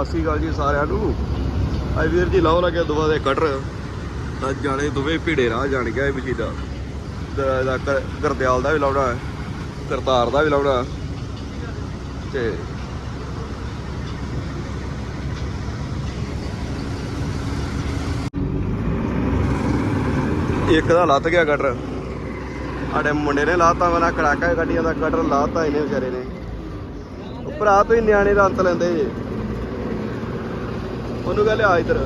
ਸਤਿ ਸ਼੍ਰੀ ਅਕਾਲ ਜੀ ਸਾਰਿਆਂ ਨੂੰ। ਅੱਜ ਵੀਰ ਜੀ, ਲਾਓ ਲੱਗਿਆ ਦੁਆ ਦੇ ਕਟਰ ਤਾਂ ਜਾਣੇ ਦੋਵੇਂ ਭੀੜੇ ਰਾਹ ਜਾਣ ਗਿਆ ਇਹ ਮਸ਼ੀਨਾ ਦਾ। ਗਰਦਿਆਲ ਦਾ ਵੀ ਲਾਉਣਾ ਕਰਤਾਰ ਦਾ ਵੀ ਲਾਉਣਾ ਤੇ ਇੱਕ ਦਾ ਲੱਤ ਗਿਆ ਕਟਰ ਸਾਡੇ ਮੁੰਡੇ ਨੇ ਲਾਤਾ ਮਨਾ ਕੜਾਕਾ ਗੱਡੀਆਂ ਦਾ ਕਟਰ ਲਾਤਾ ਇਹਨੇ ਵਿਚਾਰੇ ਨੇ। ਭਰਾ ਤੋਂ ਹੀ ਨਿਆਣੇ ਦਾ ਅੰਤ ਲੈਂਦੇ ਜੇ। ਉਹਨੂੰ ਕਹ ਲਿਆ ਇਧਰ।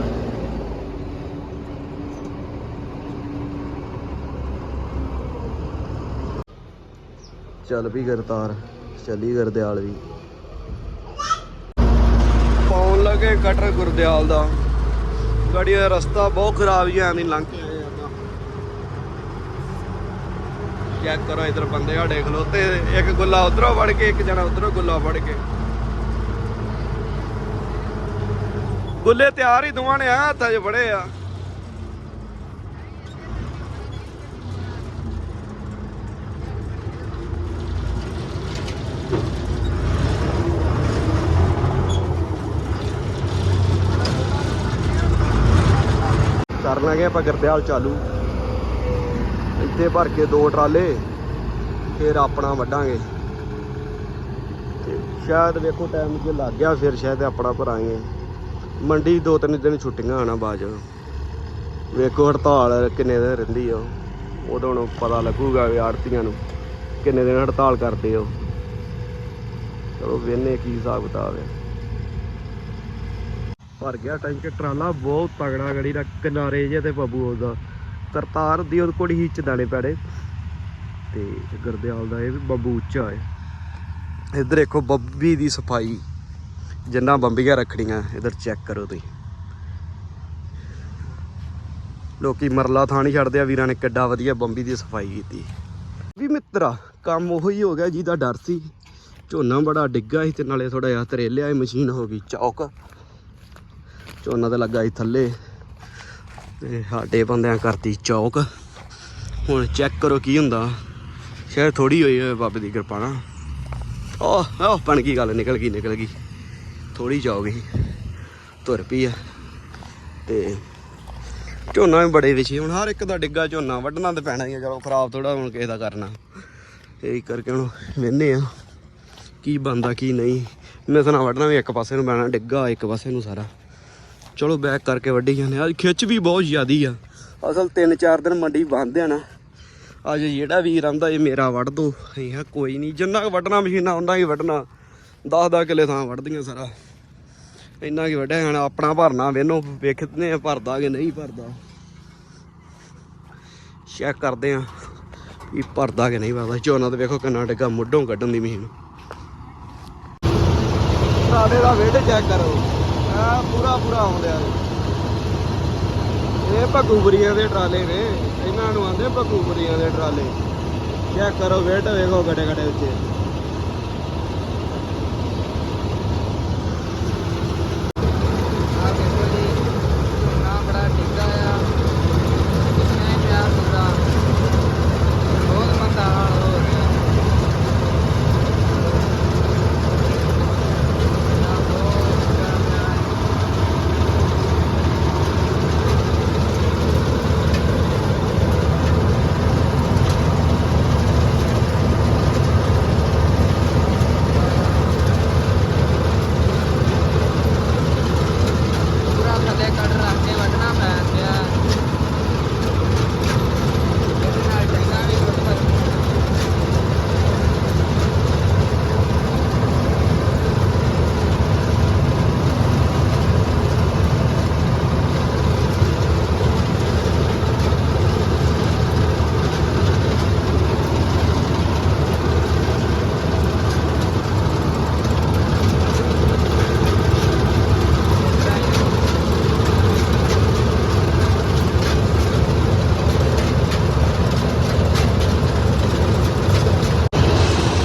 ਚੱਲ ਵੀ ਗਰਤਾਰ ਚੱਲੀ ਗਰਦਿਆਲ ਵੀ। ਪਾਉਣ ਲੱਗੇ ਕਟਰ ਗੁਰਦਿਆਲ ਦਾ। ਗਾੜੀ ਦਾ ਰਸਤਾ ਬਹੁਤ ਖਰਾਬ ਹੀ ਐਂ ਲੰਘ ਕੇ ਆਏ ਆਪਾਂ। ਚੈੱਕ ਕਰੋ ਇਧਰ ਬੰਦੇ ਸਾਡੇ ਖਲੋਤੇ ਇੱਕ ਗੁੱਲਾ ਉਧਰੋਂ ਵੜ ਕੇ, ਇੱਕ ਜਣਾ ਉਧਰੋਂ ਗੁੱਲਾ ਵੜ ਕੇ। ਗੁੱਲੇ ਤਿਆਰ ਹੀ ਦੋਵਾਂ ਨੇ ਆ ਹੱਥਾਂ 'ਚ ਫੜੇ ਆ। ਕਰ ਲਾਂਗੇ ਆਪਾਂ ਗਰਦਿਆਲ ਚਾਲੂ। ਇੱਥੇ ਭਰ ਕੇ ਦੋ ਟਰਾਲੇ, ਫਿਰ ਆਪਣਾ ਵੱਢਾਂਗੇ। ਤੇ ਸ਼ਾਇਦ ਵੇਖੋ ਟਾਈਮ ਜੇ ਲੱਗ ਗਿਆ, ਫਿਰ ਸ਼ਾਇਦ ਆਪਣਾ ਭਰਾਂਗੇ। ਮੰਡੀ ਦੋ ਤਿੰਨ ਦਿਨ ਛੁੱਟੀਆਂ ਆਣਾ ਬਾਅਦ ਵੇਖੋ ਹੜਤਾਲ ਕਿੰਨੇ ਦਿਨ ਰਹਿੰਦੀ ਆ। ਉਦੋਂ ਨੂੰ ਪਤਾ ਲੱਗੂਗਾ ਵੀ ਆੜਤੀਆਂ ਨੂੰ ਕਿੰਨੇ ਦਿਨ ਹੜਤਾਲ ਕਰਦੇ ਹੋ ਚਲੋ ਵੇਨੇ ਕੀ ਹਿਸਾਬ ਕਿਤਾਬ ਹੈ ਭਰ ਗਿਆ ਟੈਂਕ, ਟਰਾਲਾ ਬਹੁਤ ਤਗੜਾ ਗੜੀ ਦਾ, ਕਿਨਾਰੇ ਜੇ ਤੇ ਬੱਬੂ ਉਹਦਾ। ਕਰਤਾਰ ਦੀ ਉਹਦੇ ਕੋਲ ਹੀ ਚ ਪੈੜੇ ਤੇ ਗਰਦਿਆਲ ਦਾ ਇਹ ਵੀ ਬੱਬੂ ਉੱਚਾ ਹੈ ਇੱਧਰ ਦੇਖੋ ਬੱਬੀ ਦੀ ਸਫ਼ਾਈ। ਜਿੰਨਾ ਬੰਬੀਆਂ ਰੱਖੜੀਆਂ, ਇੱਧਰ ਚੈੱਕ ਕਰੋ ਤੁਸੀਂ। ਲੋਕੀ ਮਰਲਾ ਥਾਂ ਨਹੀਂ ਛੱਡਦੇ ਆ, ਵੀਰਾਂ ਨੇ ਕਿੱਡਾ ਵਧੀਆ ਬੰਬੀ ਦੀ ਸਫ਼ਾਈ ਕੀਤੀ। ਵੀ ਮਿੱਤਰਾ, ਕੰਮ ਉਹੋ ਹੀ ਹੋ ਗਿਆ ਜਿਹਦਾ ਡਰ ਸੀ। ਝੋਨਾ ਬੜਾ ਡਿੱਗਾ ਸੀ ਤੇ ਨਾਲੇ ਥੋੜਾ ਜਿਹਾ ਤਰੇਲਿਆ ਇਹ ਮਸ਼ੀਨ ਹੋ ਗਈ, ਚੌਕ। ਝੋਨਾ ਤਾਂ ਲੱਗਾ ਸੀ ਥੱਲੇ। ਤੇ ਸਾਡੇ ਬੰਦਿਆਂ ਕਰਤੀ ਚੌਕ। ਹੁਣ ਚੈੱਕ ਕਰੋ ਕੀ ਹੁੰਦਾ। ਸ਼ਾਇਦ ਥੋੜੀ ਹੋਈ ਹੋਵੇ ਬਾਬੇ ਦੀ ਕਿਰਪਾ ਨਾਲ। ਓਹ ਓਹ ਬਣ ਗਈ ਗੱਲ, ਨਿਕਲ ਗਈ ਨਿਕਲ ਗਈ। ਥੋੜੀ ਜਾਓਗੀ ਤੁਰ ਪਈ ਆ ਤੇ ਝੋਨਾ ਵੀ ਬੜੇ ਵਿਛੇ ਹੁਣ ਹਰ ਇੱਕ ਦਾ ਡਿੱਗਾ ਝੋਨਾ, ਵੱਢਣਾ ਤੇ ਪੈਣਾ ਹੀ ਆ, ਚਲੋ ਖਰਾਬ ਥੋੜਾ ਹੁਣ ਕਿਸੇ ਦਾ ਕਰਨਾ। ਇਹ ਕਰਕੇ ਹੁਣ ਵੇਨੇ ਆ, ਕੀ ਬੰਦਾ ਕੀ ਨਹੀਂ। ਮਿਸਣਾ ਵੱਢਣਾ ਵੀ ਇੱਕ ਪਾਸੇ ਨੂੰ ਪੈਣਾ, ਡਿੱਗਾ ਇੱਕ ਪਾਸੇ ਨੂੰ ਸਾਰਾ। ਚਲੋ ਬੈਕ ਕਰਕੇ ਵੱਢੀ ਜਾਂਦੇ ਅੱਜ ਖਿੱਚ ਵੀ ਬਹੁਤ ਜ਼ਿਆਦੀ ਆ। ਅਸਲ 3-4 ਦਿਨ ਮੰਡੀ ਬੰਦ ਆ ਨਾ, ਅੱਜ ਜਿਹੜਾ ਵੀਰ ਆਂਦਾ ਇਹ ਮੇਰਾ ਵੱਢ ਦੋ। ਅਸੀਂ ਕਿਹਾ ਕੋਈ ਨਹੀਂ, ਜਿੰਨਾ ਕੁ ਵੱਢਣਾ ਮਸ਼ੀਨਾਂ ਉਹਨਾਂ ਹੀ ਵੱਢਣਾ। 10-10 ਕਿੱਲੇ ਥਾਂ ਵੱਢਦੀਆਂ ਸਾਰਾ। ਇੰਨਾ ਕੀ ਵੱਢਿਆ ਹੁਣ ਆਪਣਾ ਭਰਨਾ ਵੇਨੋ ਵੇਖਦੇ ਆ ਭਰਦਾ ਕਿ ਨਹੀਂ ਭਰਦਾ। ਚੈੱਕ ਕਰਦੇ ਆ ਵੀ ਭਰਦਾ ਕਿ ਨਹੀਂ ਭਰਦਾ। ਝੋਨਾ ਤੇ ਵੇਖੋ ਕਿੰਨਾ ਡਿੱਗਾ, ਮੁੱਢੋਂ ਕੱਢਣ ਦੀ ਮਸ਼ੀਨ। ਸਾਡੇ ਦਾ ਵੇਟ ਚੈੱਕ ਕਰੋ। ਆ ਪੂਰਾ ਪੂਰਾ ਆਉਂਦਿਆ ਇਹ ਭਗੂਬਰੀਆਂ ਦੇ ਟਰਾਲੇ ਨੇ। ਇਹਨਾਂ ਨੂੰ ਆਂਦੇ ਭਗੂਬਰੀਆਂ ਦੇ ਟਰਾਲੇ। ਚੈੱਕ ਕਰੋ ਵੇਟ ਵੇਖੋ ਗੜੇ ਗੜੇ ਉੱਤੇ ਆ ਦੇਖੋ ਜੀ ਝੋਨਾ ਬੜਾ ਡਿੱਗਾ ਆ ਕਿੰਨੇ ਪਿਆਰ ਪੂਰਾ ਬਹੁਤ ਮੰਦਾ ਹਾਲ ਹੋ ਗਿਆ ਝੋਨਾ ਬਹੁਤ ਡਿੱਗਾ ਪਿਆ ਹੈ। ਪੂਰਾ ਥੱਲੇ ਕੱਢ ਰੱਖ ਕੇ ਵੱਢਣਾ ਪੈ ਗਿਆ ਇਹਦੇ ਨਾਲ ਡੰਗਾ ਵੀ ਟੁੱਟ ਪਈ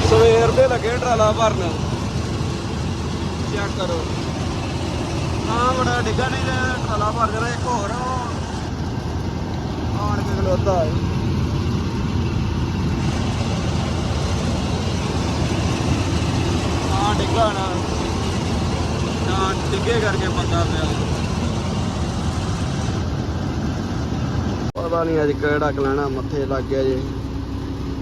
ਸਵੇਰ ਦੇ ਲੱਗੇ ਟਰਾਲਾ ਭਰਨ। ਚੈੱਕ ਕਰੋ? ਹਾਂ ਬੜਾ ਡਿੱਗਾ ਨਹੀਂ ਤੇ ਟਰਾਲਾ ਭਰ ਜਾਣਾ ਇੱਕ ਹੋਰ। ਆਣ ਕੇ ਖਲੋਤਾ ਹੈ। ਹਾਂ ਡਿੱਗਾ ਨਾ। ਤਾਂ ਡਿੱਗੇ ਕਰਕੇ ਬੰਦਾ ਪਿਆ। ਪਤਾ ਨਹੀਂ ਅੱਜ ਕਿਹੜਾ ਕਲਾਣਾ ਮੱਥੇ ਲੱਗ ਗਿਆ ਜੇ।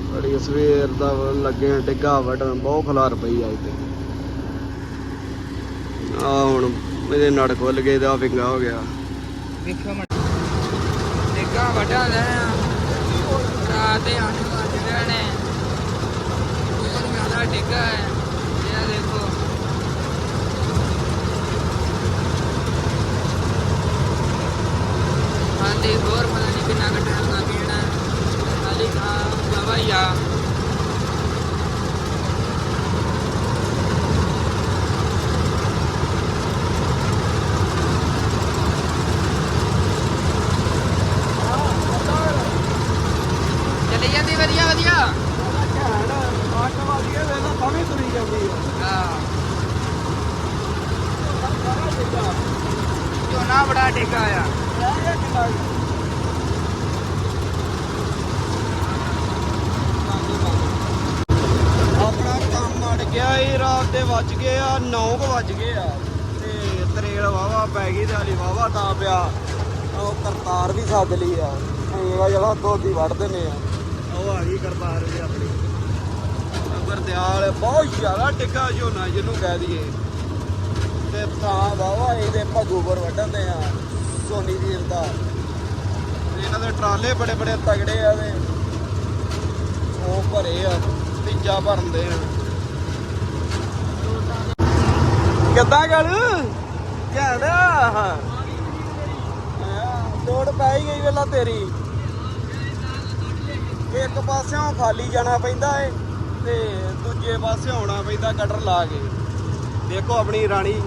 ਬੜੀ ਸਵੇਰ ਦਾ ਲੱਗੇ ਡਿੱਗਾ ਵੱਢਣ ਬਹੁਤ ਖਲਾਰ ਪਈ ਅੱਜ ਤੇ ਆ ਹੁਣ ਮੇਰੇ ਨੜ ਖੁੱਲ ਗਏ ਤੇ ਆ ਹੋ ਗਿਆ। ਵੇਖੋ ਡਿੱਗਾ ਵੱਡਾ ਲੈਣਾ ਰਾਤ ਦੇ 8 ਵਜ ਗਏ ਬਹੁਤ ਜ਼ਿਆਦਾ ਡਿੱਗਾ ਹੈ। ਇਹ ਦੇਖੋ। ਹਾਂਜੀ, ਹੋਰ ਪਤਾ ਨਹੀਂ ਕਿੰਨਾ ਕੁ ਟਾਈਮ ਲੱਗ ਜਾਣਾ ਹਾਲੀ ਖਾ ਦਵਾਈ ਆ। ਚਲੀ ਜਾਂਦੀ ਵਧੀਆ ਵਧੀਆ। ਝੋਨਾ ਬੜਾ ਡਿੱਗਾ ਆ ਆਪਣਾ ਕੰਮ ਇਹ ਰਾਤ ਦੇ ਵੱਜ ਗਏ ਆ 9 ਕੁ ਵੱਜ ਗਏ ਆ। ਤੇ ਤਰੇਲ ਵਾਵਾ ਪੈ ਗਈ ਤੇ ਹਾਲੀ ਵਾਵਾ ਤਾਂ ਪਿਆ। ਉਹ ਕਰਤਾਰ ਵੀ ਸੱਦ ਲਈ ਆ। ਇਹ ਜਿਹੜਾ ਦੋਦੀ ਵੜਦੇ ਨੇ ਆ। ਉਹ ਆ ਗਈ ਕਰਤਾਰ ਵੀ ਆਪਣੀ। ਗੁਰਦਿਆਲ ਬਹੁਤ ਜ਼ਿਆਦਾ ਟਿੱਕਾ ਝੋਨਾ ਜਿਹਨੂੰ ਕਹਿ ਦਈਏ। ਤੇ ਤਾਂ ਵਾਵਾ ਇਹਦੇ ਭਾਗੋਬਰ ਵੱਢਣ ਦੇ ਆ, ਸੋਨੀ ਵੀਰ ਦਾ। ਇਹਨਾਂ ਦੇ ਟਰਾਲੇ ਬੜੇ ਬੜੇ ਤਗੜੇ ਆ ਤੇ ਉਹ ਭਰੇ ਆ, ਤੀਜਾ ਭਰਨਦੇ ਆ। ਕਿੱਦਾਂ ਗੱਲ? ਘੈਂਟ ਆ ਲੋੜ ਪੈ ਹੀ ਗਈ ਵੇਲਾ ਤੇਰੀ। ਇੱਕ ਪਾਸਿਓਂ ਖਾਲੀ ਜਾਣਾ ਪੈਂਦਾ ਏ ਤੇ ਦੂਜੇ ਪਾਸੇ ਆਉਣਾ ਪੈਂਦਾ ਕਟਰ ਲਾ ਕੇ। ਦੇਖੋ ਆਪਣੀ ਰਾਣੀ।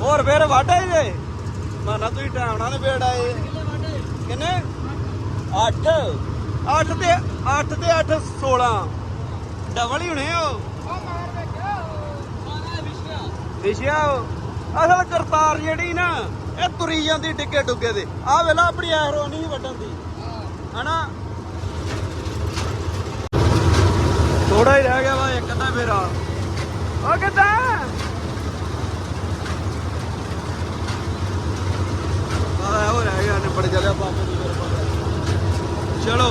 ਹੋਰ ਫੇਰ ਵਾਢੇ ਜੇ? ਮਾਨਾ ਤੁਸੀਂ ਟਾਈਮ ਨਾਲ ਨਿਬੇੜ ਆਏ। ਕਿੰਨੇ? 8 8 ਤੇ 8 ਤੇ 8 16 ਡਬਲ ਹੀ ਹੋਣੇ ਹੋ ਵਿਸ਼ਿਆ ਅਸਲ ਕਰਤਾਰ ਜਿਹੜੀ ਨਾ, ਇਹ ਤੁਰੀ ਜਾਂਦੀ ਡਿੱਗੇ ਡੁੱਗੇ ਦੇ। ਆਹ ਵੇਲਾ ਆਪਣੀ ਐਰੋ ਨਹੀਂ ਵੱਢਣ ਦੀ। ਹਨਾ? ਥੋੜਾ ਹੀ ਰਹਿ ਗਿਆ ਵਾ, ਇੱਕ ਅੱਧਾ ਫੇਰਾ ਉਹ ਕਿੱਦਾਂ? ਆ ਹੋ ਰਹਿ ਗਿਆ, ਨਿਬੜ ਚੱਲਿਆ ਬਾਬੇ ਦੀ ਕਿਰਪਾ ਚਲੋ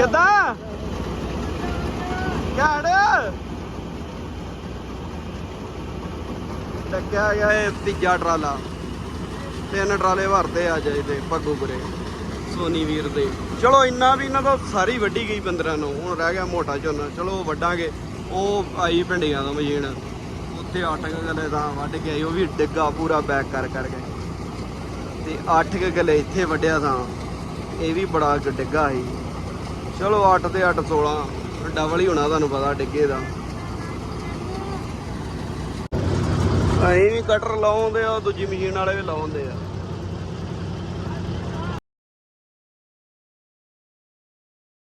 ਕਿੱਦਾਂ ਘਾੜ ਲੱਗਿਆ ਗਿਆ ਇਹ ਤੀਜਾ ਟਰਾਲਾ। ਤਿੰਨ ਟਰਾਲੇ ਭਰਦੇ ਆ ਤੇ ਪੱਗੂਪੁਰੇ ਸੋਨੀ ਵੀਰ ਦੇ। ਚਲੋ ਇੰਨਾ ਵੀ ਇਹਨਾਂ ਦਾ ਸਾਰੀ ਵੱਡੀ ਗਈ 15 ਨੂੰ। ਹੁਣ ਰਹਿ ਗਿਆ ਮੋਟਾ ਝੋਨਾ। ਚਲੋ ਉਹ ਵੱਡਾਂਗੇ ਉਹ ਆਈ ਭਿੰਡੀਆਂ ਦਾ ਮਸ਼ੀਨ। ਉੱਥੇ ਅੱਠ ਕੁ ਗਲੇ ਦਾ ਵੱਢ ਕੇ ਆਈ। ਉਹ ਵੀ ਡਿੱਗਾ ਪੂਰਾ ਬੈਕ ਕਰ ਕਰਕੇ ਤੇ ਅੱਠ ਕੁ ਗਲੇ ਇੱਥੇ ਵੱਢਿਆ ਤਾਂ ਇਹ ਵੀ ਬੜਾ ਕੁ ਡਿੱਗਾ ਸੀ। ਚਲੋ 8 ਤੇ 8 16 ਡਬਲ ਹੀ ਹੋਣਾ ਤੁਹਾਨੂੰ ਪਤਾ ਡਿੱਗੇ ਦਾ। ਅਸੀਂ ਵੀ ਕਟਰ ਲਾਉਂਦੇ ਆ ਦੂਜੀ ਮਸ਼ੀਨ ਵਾਲੇ ਵੀ ਲਾਉਂਦੇ ਆ।